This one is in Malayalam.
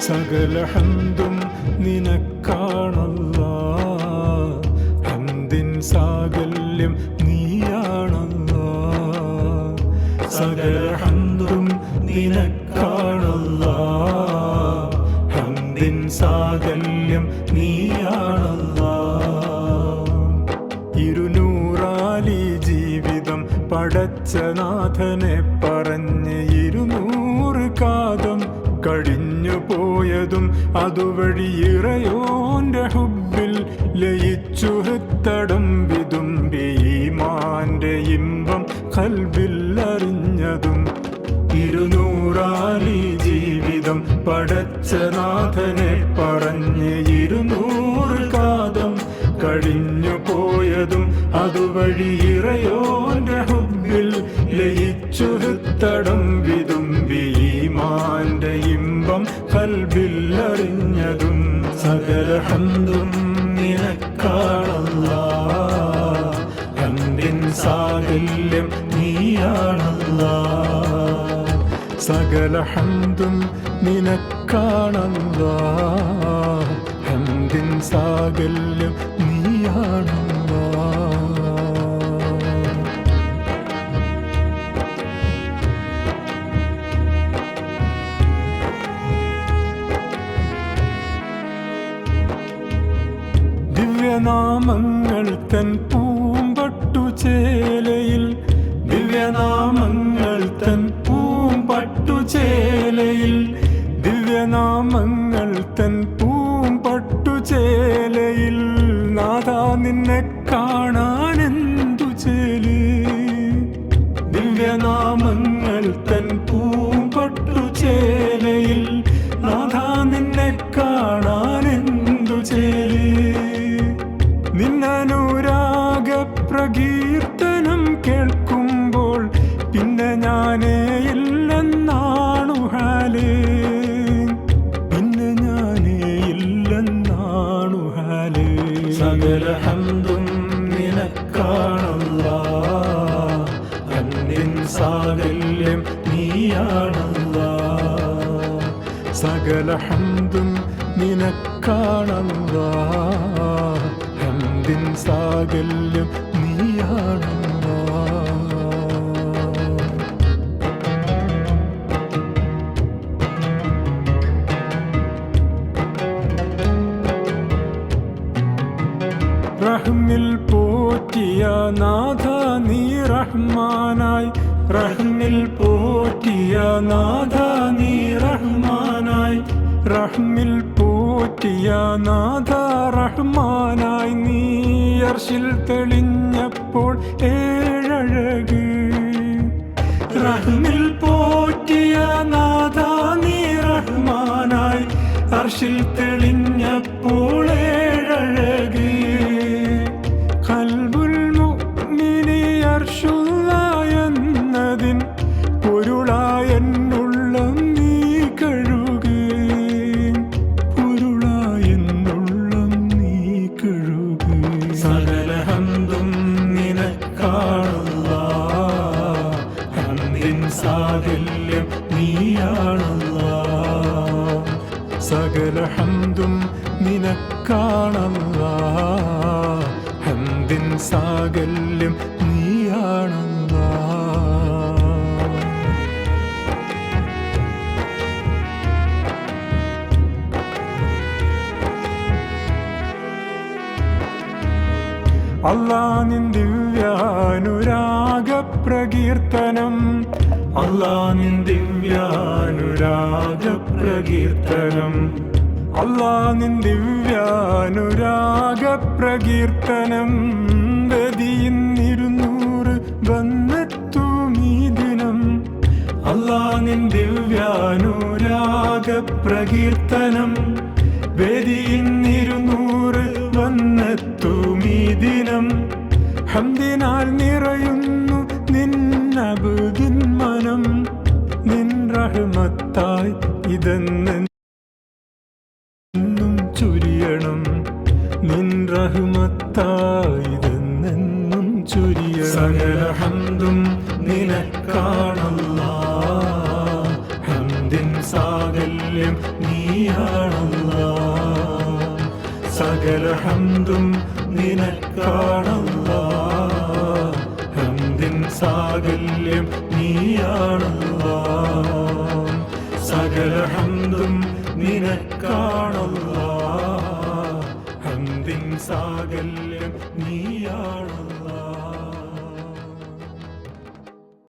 സകല ഹന്തും നിനക്കാണല്ല. ഹന്തിൻ സാകല്യം നീയാണല്ല. സകല ഹന്തും നിനക്കാണല്ല. ഹന്തിൻ സാകല്യം നീയാണല്ല. ഇരുന്നൂറാലി ജീവിതം പടച്ചനാഥനെ പറഞ്ഞ് ഇരുന്നൂറ് കാതം കഴിഞ്ഞു പോയതും അതുവഴി ഇറയോന്റെ ഹുബിൽ ലയിച്ചു ഹൃത്തടം വിതുമ്പി ഈമാന്റെ ഇമ്പം കൽബിൽ അറിഞ്ഞതും ഇരുന്നൂറാലി ജീവിതം പടച്ചനാഥനെ പറഞ്ഞ് ഇരുന്നൂറ് കാതം കഴിഞ്ഞു പോയതും അതുവഴി ഇറയോന്റെ ഹുബിൽ ലയിച്ചു ഹൃത്തടം സകല ഹന്തും നിനക്കാണല്ല. ഹന്തിൻ സാകല്യം നീയാണല്ല. സകല ഹന്തും നിനക്കാണല്ല. ഹന്തിൻ സാകല്യം ദിവ്യനാമങ്ങൾ തൻ പൂമ്പട്ടു ചേലയിൽ. ദിവ്യനാമങ്ങൾ തൻ പൂമ്പട്ടു ചേലയിൽ. ദിവ്യനാമങ്ങൾ തൻ പൂമ്പട്ടു ചേലയിൽ. നാദാ നിന്നെ കാണാനെന്തു നീയാണല്ല സകല ഹന്തും നിനക്കാണല്ല ഹന്തിൻ സാകല്യം നീയാണല്ല റഹ്മിൽ പോറ്റിയ നാഥ നീ റഹ്മാനായി റഹ്മിൽ പോറ്റിയ നാഥ നീ റഹ്മാനായി. റഹ്മിൽ പോറ്റിയ നാഥ റഹ്മാനായി നീ അർഷിൽ തെളിഞ്ഞപ്പോൾ ഏഴഴക്. റഹ്മിൽ പോറ്റിയ നാഥ നീ റഹ്മാനായി. അർഷിൽ തെളിഞ്ഞപ്പോൾ നിനക്കാണല്ല ഹന്തിൻ സാകല്യം നീയാണല്ല സകല ഹന്തും നിനക്കാണല്ല ഹന്തിൻ സാകല്യം നീയാണല്ല അല്ലാ നിൻ ദിവ്യാനുരാഗ പ്രകീർത്തനം ദിവ്യാനുരാഗപ്രകീർത്തനം. അല്ലാനിൻ ദിവ്യാനുരാഗ പ്രകീർത്തനം അല്ലാ നിൻ ദിവ്യാനുരാഗ പ്രകീർത്തനം ഗതിയിന്നിരുന്നൂറ് വന്നെത്തും ഈ ദിനം. അല്ലാനിൻ ദിവ്യാനുരാഗപ്രകീർത്തനം. ദിവ്യാനുരാഗ പ്രകീർത്തനം വേദിയിന്നിരുന്നൂറ് വന്നെത്തും ഈ ദിനം. ഹംദിനാൽ നിറയുന്നു നിന്നബുദിൻ മനം. നിൻ റഹ്മത്തായി ഇതെന്ന് ചുരിയണം. നിൻ റഹ്മത്തായി ഇതെന്നും ചുരിയണം. സകല ഹന്തും നിനക്കാണല്ല. ഹന്തിൻ സാകല്യം നീയാണല്ലാ. സകല ഹംദും നിനക്കാണല്ലാ. ഹംദിൻ സാകല്യം നീയാണല്ലാ. സകല ഹംദും നിനക്കാണല്ലാ. ഹംദിൻ സാകല്യം